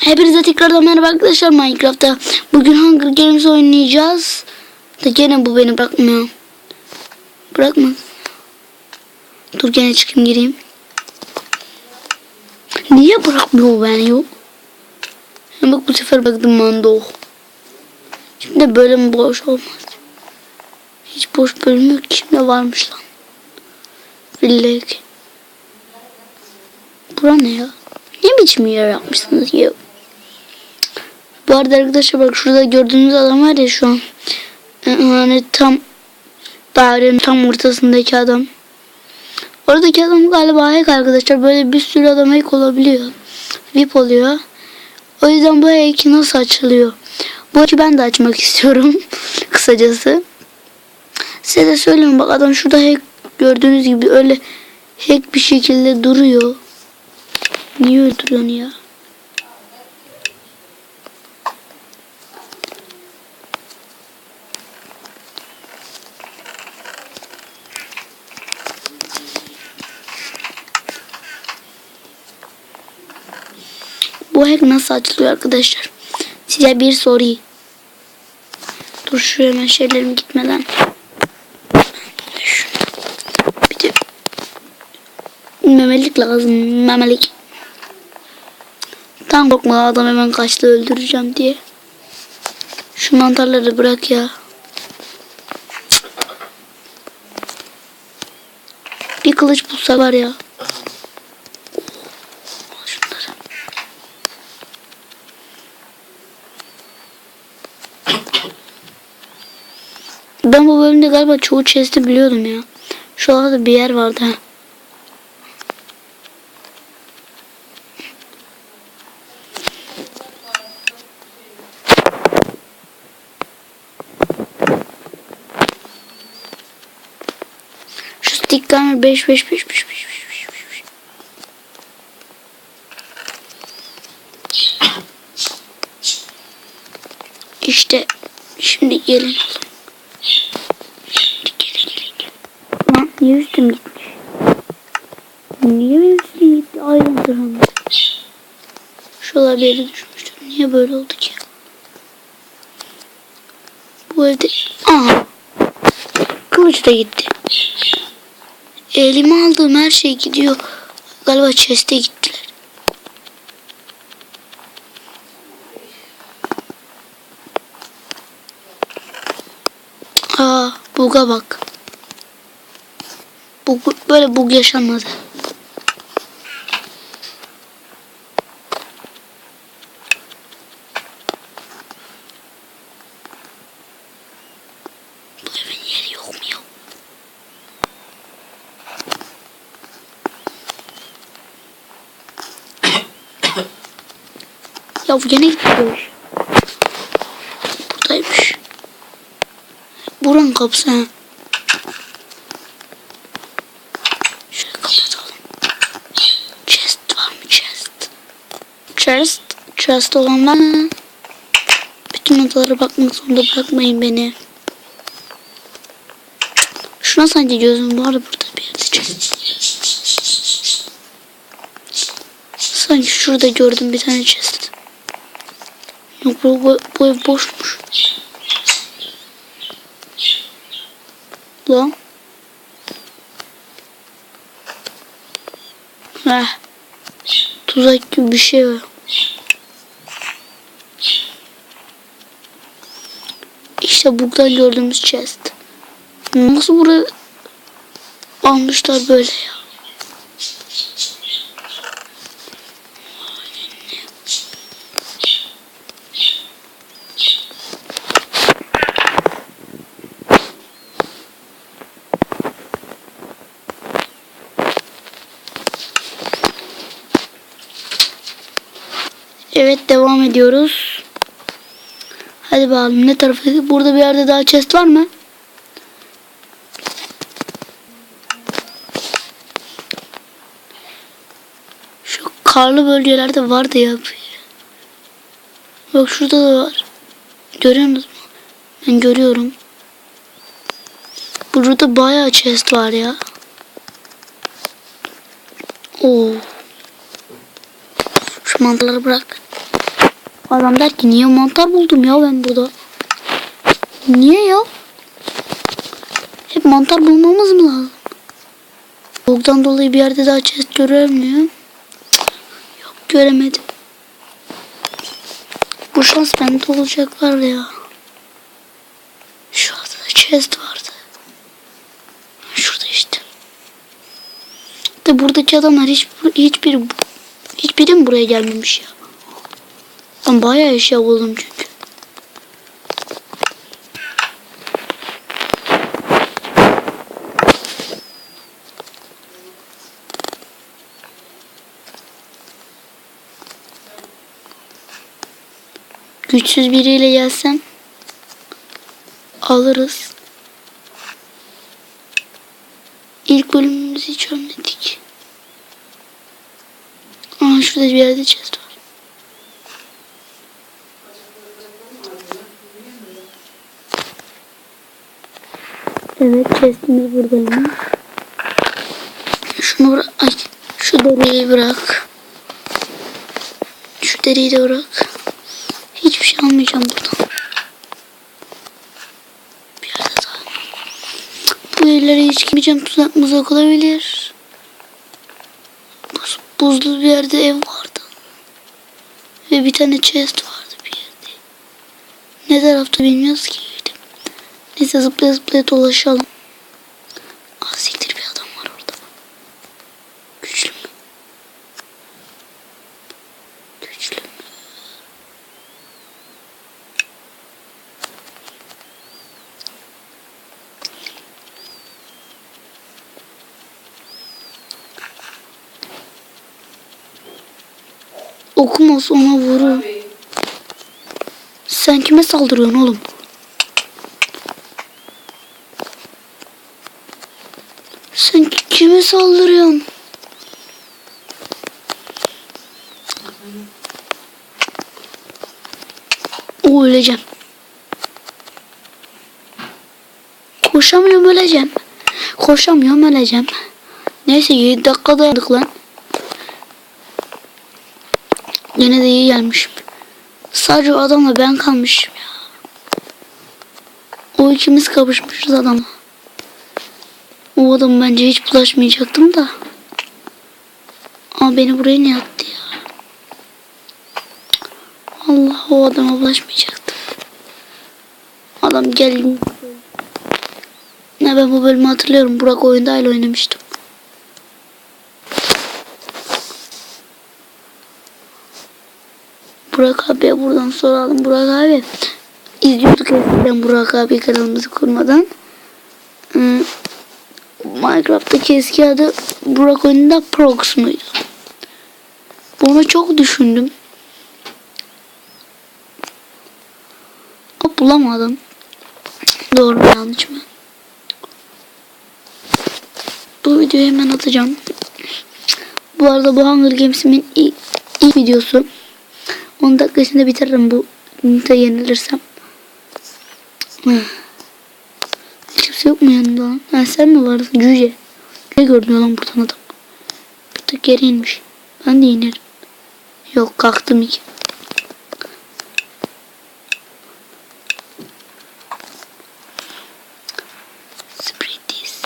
Hepinize tekrardan merhaba arkadaşlar Minecraft'ta. Bugün Hunger Games oynayacağız. Da gene bu beni bırakmıyor. Bırakma. Dur gene çıkayım gireyim. Niye bırakmıyor beni yok? Hem bak bu sefer baktım mando. Şimdi böyle mi boş olmaz? Hiç boş bölüm yok. Şimdi varmış lan. Billek. Bura ne ya? Ne biçim yer yapmışsınız ya? Bu arada arkadaşlar bak şurada gördüğünüz adam var ya şu an. Yani tam dairenin tam ortasındaki adam. Oradaki adam galiba hack arkadaşlar. Böyle bir sürü adam hack olabiliyor. VIP oluyor. O yüzden bu hack nasıl açılıyor? Bu hack'i ben de açmak istiyorum. Kısacası. Size de söyleyeyim bak adam şurada hack gördüğünüz gibi öyle hack bir şekilde duruyor. Niye öldürüyorsun ya? Hack nasıl açılıyor arkadaşlar? Size bir soru. Dur şu hemen şeylerim gitmeden. Bir de memelik lazım. Memelik. Tam korkma adam hemen kaçtı öldüreceğim diye. Şu mantarları bırak ya. Bir kılıç bulsa var ya. Ben bu bölümde galiba çoğu chest'i biliyordum ya. Şurada bir yer vardı. ha. Şu stick gunner 5 5 5 5 5 5 5 İşte şimdi gelin oğlum. Şimdi gelin gelin gelin. Lan niye üstüm gitmiş? Niye benim üstüm gitti? Ayrıntılandı. Şuralar bir yere düşmüştüm. Niye böyle oldu ki? Bu evde... Aha. Kılıç da gitti. Elime aldığım her şey gidiyor. Galiba chest'e gittiler. Aa, buga bak. Bug, böyle bug yaşanmadı. Ya bu gene gidiyor. Buradaymış. Buranın kapısı ha. Şöyle kapatalım. Chest var mı chest? Chest olanlar mı? Bütün odalara bakmak zorunda bırakmayın beni. Şuna sanki gözüm var burada bir yerde. Sanki şurada gördüm bir tane chest. Yok bu, bu, bu ev boşmuş. Lan. Heh. Tuzak gibi bir şey var. İşte buradan gördüğümüz chest. Nasıl buraya almışlar böyle ya? Evet devam ediyoruz. Hadi bakalım ne tarafı? Burada bir yerde daha chest var mı? Şu karlı bölgelerde vardı ya. Bak şurada da var. Görüyor musunuz? Ben görüyorum. Burada bayağı chest var ya. Oo. Şu mantarları bırak. Adam der ki niye mantar buldum ya ben burada? Niye ya? Hep mantar bulmamız mı lazım? Soğuktan dolayı bir yerde daha chest göremiyor. Yok göremedim. Bu şans bende olacaklar ya. Şu adada chest vardı. Şurada işte. De buradaki adamlar hiç hiçbiri hiçbiri mi buraya gelmemiş ya? Ben bayağı eşya buldum çünkü. Güçsüz biriyle gelsem alırız. İlk bölümümüzü hiç ölmedik. Aa şurada bir yerde chest var. Evet chestimiz buradaymış. Şunu bırak. Ay şu deriyi bırak. Şu deriyi de bırak. Hiçbir şey almayacağım buradan. Bir yerde daha. Bu yerlere hiç girmeyeceğim. Tuzak muzak olabilir. Buz, buzlu bir yerde ev vardı. Ve bir tane chest vardı bir yerde. Ne tarafta bilmiyoruz ki. Neyse zıplaya zıplaya dolaşalım. Aa siktir bir adam var orada. Güçlü mü? Güçlü mü? Okumaz ona vurur. Sen kime saldırıyorsun oğlum? Sen kime saldırıyorsun? O öleceğim. Koşamıyorum öleceğim. Koşamıyorum öleceğim. Neyse 7 dakikada yandık lan. Yine de iyi gelmişim. Sadece adamla ben kalmışım ya. O ikimiz kapışmışız adamla. O adam bence hiç bulaşmayacaktım da. Ama beni buraya niye attı ya? Allah o adama bulaşmayacaktım. Adam gel. Ne ben bu bölümü hatırlıyorum. Burak oyundayla oynamıştım. Burak abiye buradan soralım. Burak abi izliyorduk eskiden Burak abi kanalımızı kurmadan. Hmm. Minecraft'taki eski adı Burak oyununda Prox muydu? Bunu çok düşündüm. Hop bulamadım. Doğru mu yanlış mı? Bu videoyu hemen atacağım. Bu arada bu Hunger Games'imin ilk, ilk videosu. 10 dakika içinde bitiririm bu da yenilirsem. Kimse yok mu yanında lan? Ha, sen mi varsın cüce? Ne gördün lan buradan adam? Bir tık geri inmiş. Ben de inerim. Yok kalktım iki. Spread this.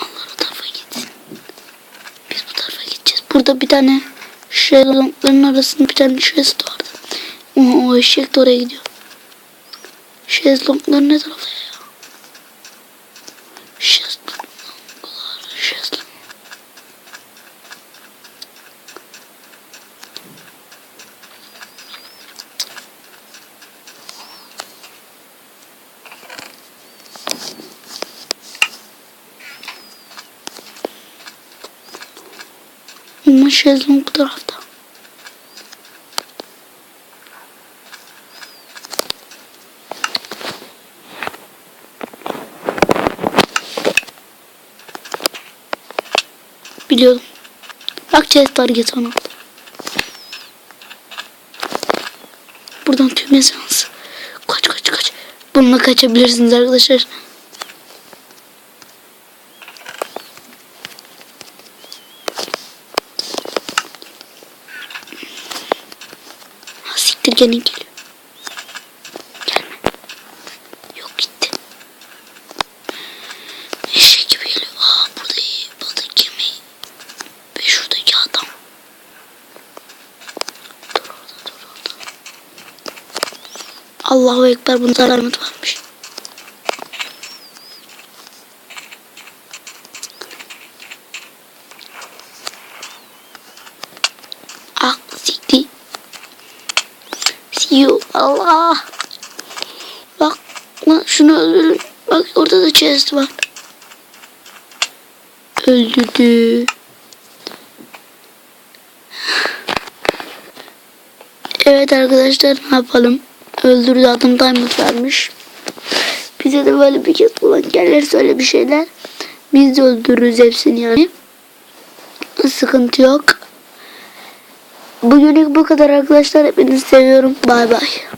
Onlar o tarafa gitsin. Biz bu tarafa Burada bir tane şezlongların arasında bir tane chest vardı. O, o eşek de oraya gidiyor. Şezlonglar ne tarafta ya? Şezlonglar, şezlong. Ama şezlong bu tarafta. Biliyordum. Bak chest target ona. Buradan tüm esansı. Kaç kaç kaç. Bununla kaçabilirsiniz arkadaşlar. Siktir gene geliyor. Gelme. Yok gitti. Eşek gibi geliyor. Aa burada iyi. Balık gemi. Ve şuradaki adam. Dur orada dur orada. Allahu Ekber bunda alamet varmış. Ah sikti. Siyo Allah. Bak bak şunu öldürün. Bak orada da chest var. Öldürdü. Evet arkadaşlar ne yapalım? Öldürdü adam diamond vermiş. Bize de böyle bir kez ulan gelirse öyle bir şeyler. Biz de öldürürüz hepsini yani. Sıkıntı yok. Bugünlük bu kadar arkadaşlar. Hepinizi seviyorum. Bay bay.